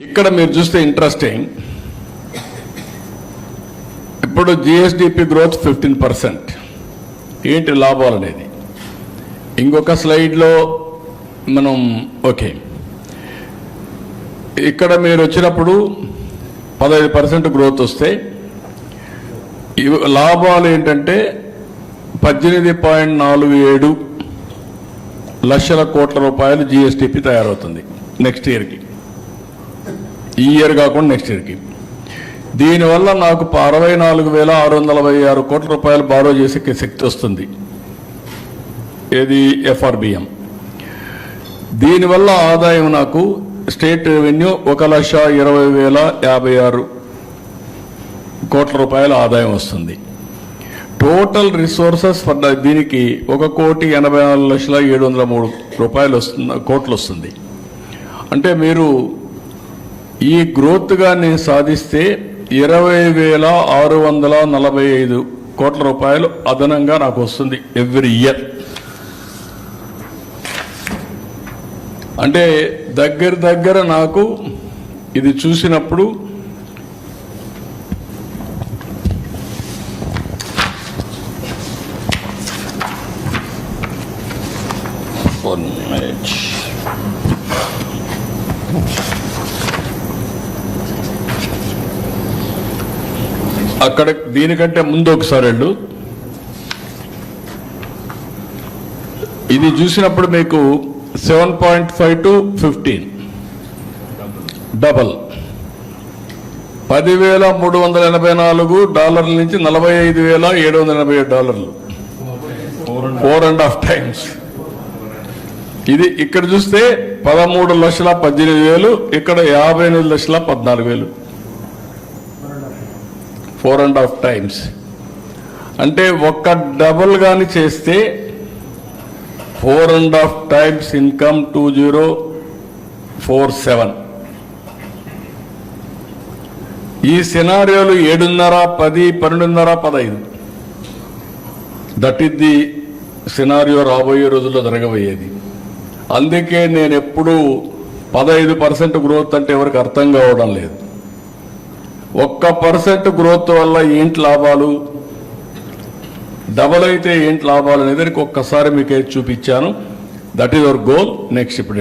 ఇక్కడ మీరు చూస్తే ఇంట్రెస్టింగ్ ఇప్పుడు జిఎస్డిపి గ్రోత్ ఫిఫ్టీన్ పర్సెంట్ ఏంటి లాభాలు అనేది? ఇంకొక స్లైడ్లో మనం ఓకే. ఇక్కడ మీరు వచ్చినప్పుడు పదహైదు పర్సెంట్ గ్రోత్ వస్తే ఇవి- లాభాలు ఏంటంటే పద్దెనిమిది పాయింట్ నాలుగు ఏడు లక్షల కోట్ల రూపాయలు జిఎస్టిపి తయారవుతుంది. నెక్స్ట్ ఇయర్కి ఈ ఇయర్ కాకుండా నెక్స్ట్ ఇయర్కి దీనివల్ల నాకు అరవై నాలుగు వేల ఆరు వందల వై ఆరు కోట్ల రూపాయలు బారో చేసే శక్తి వస్తుంది. ఏది? ఎఫ్ఆర్బిఎం దీనివల్ల ఆదాయం నాకు స్టేట్ రెవెన్యూ ఒక లక్ష ఇరవై వేల యాభై ఆరు కోట్ల రూపాయల ఆదాయం వస్తుంది. టోటల్ రిసోర్సెస్ ఫర్ దీనికి ఒక కోటి ఎనభై నాలుగు లక్షల ఏడు వందల మూడు రూపాయలు వస్తుంది కోట్లు వస్తుంది. అంటే మీరు ఈ గ్రోత్గా నేను సాధిస్తే ఇరవై వేల ఆరు వందల నలభై ఐదు కోట్ల రూపాయలు అదనంగా నాకు వస్తుంది ఎవ్రీ ఇయర్ అంటే దగ్గర దగ్గర నాకు ఇది చూసినప్పుడు వన్ minute. అక్కడ దీనికంటే ముందు ఒకసారి వెళ్ళు. ఇది చూసినప్పుడు మీకు seven point five to fifteen. Double. పదివేల మూడు వందల ఎనభై నాలుగు డాలర్ల నుంచి నలభై ఐదు వేల ఏడు వందల ఎనభై ఏడు డాలర్లు. ఫోర్ అండ్ హాఫ్ టైమ్స్ ఇది ఇక్కడ చూస్తే పదమూడు లక్షల పద్దెనిమిది వేలు ఇక్కడ యాభై ఎనిమిది లక్షల పద్నాలుగు వేలు. Four and half times. అంటే ఒక్క డబుల్ కానీ చేస్తే four and half times income two zero four seven. ఈ సినారియోలు ఏడున్నర పది పన్నెండున్నర పదహైదు. దట్ ఇస్ ది సినారియో రాబోయే రోజుల్లో జరగబోయేది. అందుకే నేను ఎప్పుడూ పదహైదు పర్సెంట్ గ్రోత్ అంటే ఎవరికి అర్థం కావడం లేదు. ఒక్క పర్సెంట్ గ్రోత్ వల్ల ఏంటి లాభాలు? డబల్ అయితే ఏంటి లాభాలు అనేది ఒక్కసారి మీకు చూపించాను. That is our goal next ఇప్పుడు